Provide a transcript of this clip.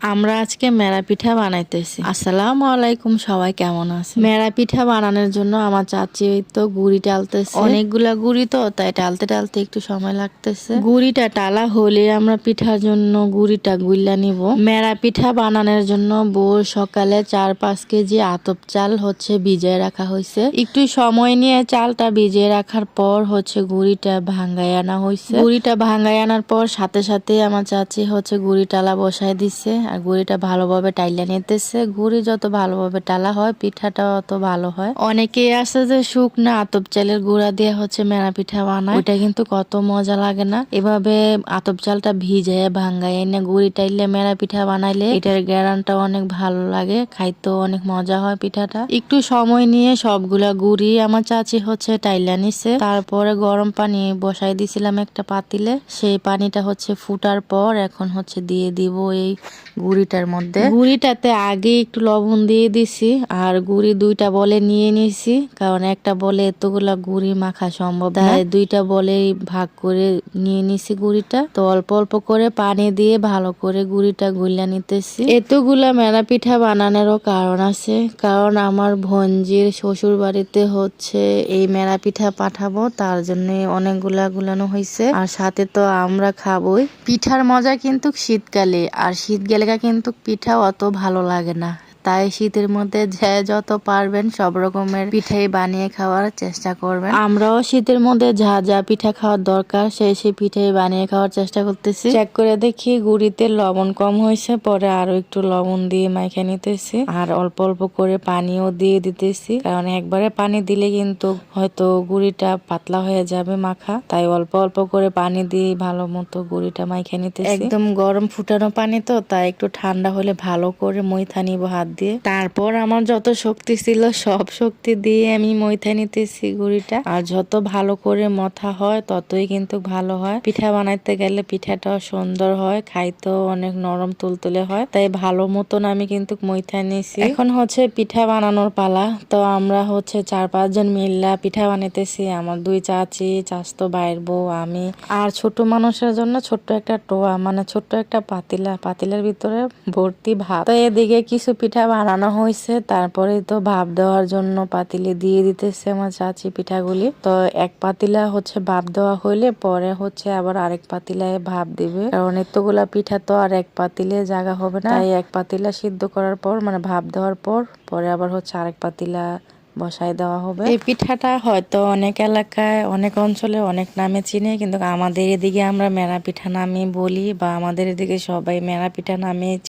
আমরা আজকে মেরা পিঠা বানাইতেছি। আসসালামু আলাইকুম সবাই কেমন আছে মেরা পিঠা বানানোর জন্য আমার চাচি তো গুড়ি টালতেছে। অনেকগুলা গুড়ি তো তাই টালতে টালতে একটু সময় লাগতেছে। গুড়িটা টালা হলে আমরা পিঠার জন্য গুড়িটা গুইলা নিব। মেরা পিঠা বানানোর জন্য বোর সকালে চার পাঁচ কেজি আতপ চাল হচ্ছে ভিজিয়ে রাখা হয়েছে একটু সময় নিয়ে চালটা ভিজিয়ে রাখার পর হচ্ছে গুড়িটা ভাঙ্গাই আনা হয়েছে গুড়িটা ভাঙ্গাই আনার পর সাথে সাথে আমার চাচি হচ্ছে গুড়ি টালা বসায় দিছে। আর গুড়িটা ভালোভাবে টাইলা নিতেছে। গুড়ি যত ভালোভাবে টালা হয়, পিঠাটা অত ভালো হয়। অনেকে আছে যে শুকনা আতপ চালের গুঁড়া দিয়ে হচ্ছে মেরা পিঠা বানায়। ওইটা কিন্তু কত মজা লাগে না। এভাবে আতপ চালটা ভিজে ভাঙ্গায় এনে গুড়ি টাইলে মেরা পিঠা বানাইলে এটার গ্যারানটা অনেক ভালো লাগে। খাইতেও অনেক মজা হয় পিঠাটা। একটু সময় নিয়ে সবগুলা গুড়ি আমার চাচি হচ্ছে টাইলা নিছে। তারপরে গরম পানি বসাই দিছিলাম একটা পাতিলে। সেই পানিটা হচ্ছে ফুটার পর এখন হচ্ছে দিয়ে দিব এই গুড়িটার মধ্যে। গুড়িটাতে আগে একটু লবণ দিয়ে দিছি আর গুড়ি দুইটা বলে নিয়ে নিছি কারণ একটা বলে এতগুলা গুড়ি মাখা সম্ভব তাই দুইটা বলে ভাগ করে নিয়ে নিছি গুড়িটা। তো অল্প অল্প করে পানি দিয়ে ভালো করে গুড়িটা গুলিয়া নিতেছি। এতগুলা মেলা পিঠা বানানোরও কারণ আছে কারণ আমার ভঞ্জির শ্বশুর বাড়িতে হচ্ছে এই মেলা পিঠা পাঠাবো তার জন্য অনেকগুলা গুলানো হয়েছে আর সাথে তো আমরা খাবোই। পিঠার মজা কিন্তু শীতকালে আর শীত গেলে কিন্তু পিঠা অত ভালো লাগে না। তাই শীতের মধ্যে যে যত পারবেন সব রকমের পিঠাই বানিয়ে খাওয়ার চেষ্টা করবেন। আমরাও শীতের মধ্যে যা যা পিঠা খাওয়ার দরকার সেই সেই পিঠাই বানিয়ে খাওয়ার চেষ্টা করতেছি। চেক করে দেখি গুড়িতে লবণ কম হয়েছে পরে আরও একটু লবণ দিয়ে মাইখে নিতেছি। আর অল্প অল্প করে পানিও দিয়ে দিতেছি কারণ একবারে পানি দিলে কিন্তু হয়তো গুড়িটা পাতলা হয়ে যাবে মাখা। তাই অল্প অল্প করে পানি দিয়ে ভালো মতো গুড়িটা মাইখে নিতেছি। একদম গরম ফুটানো পানি তো তাই একটু ঠান্ডা হলে ভালো করে মইথা নিব হাত দিয়ে। তারপর আমার যত শক্তি ছিল, সব শক্তি দিয়ে আমি মইথা নিতেছি গুড়িটা। আর যত ভালো করে মথা হয়, ততই কিন্তু ভালো হয়। পিঠা বানাইতে গেলে পিঠাটাও সুন্দর হয়, খাইতেও অনেক নরম তুলতুলে হয়। তাই ভালো মতন আমি কিন্তু মইথা নিয়েছি এখন হচ্ছে পিঠা বানানোর পালা। তো আমরা হচ্ছে চার পাঁচজন মিল্লা পিঠা বানাইতেছি। আমার দুই চাচি, চাস্তো বাইর বউ, আমি। আর ছোট মানুষের জন্য ছোট্ট একটা টোয়া মানে ছোট্ট একটা পাতিলা। পাতিলার ভিতরে ভর্তি ভাত। তো এদিকে কিছু পিঠা বানানো হয়েছে। তারপরে তো ভাপ দেওয়ার জন্য পাতিলে দিয়ে দিতেছে আমার চাচি পিঠাগুলি। তো এক পাতিলা হচ্ছে ভাপ দেওয়া হইলে পরে হচ্ছে আবার আরেক পাতিলায় ভাপ দিবে। কারণ এতগুলা পিঠা তো আর এক পাতিলে জায়গা হবে না। এক পাতিলা সিদ্ধ করার পর মানে ভাপ দেওয়ার পর, পরে আবার হচ্ছে আরেক পাতিলা বসাই দেওয়া হবে। এই পিঠাটা হয়তো অনেক এলাকায়, অনেক অঞ্চলে অনেক নামে চিনে, কিন্তু আমাদের এদিকে আমরা মেরা পিঠা নামে বলি বা আমাদের এদিকে সবাই মেরা পিঠা নামে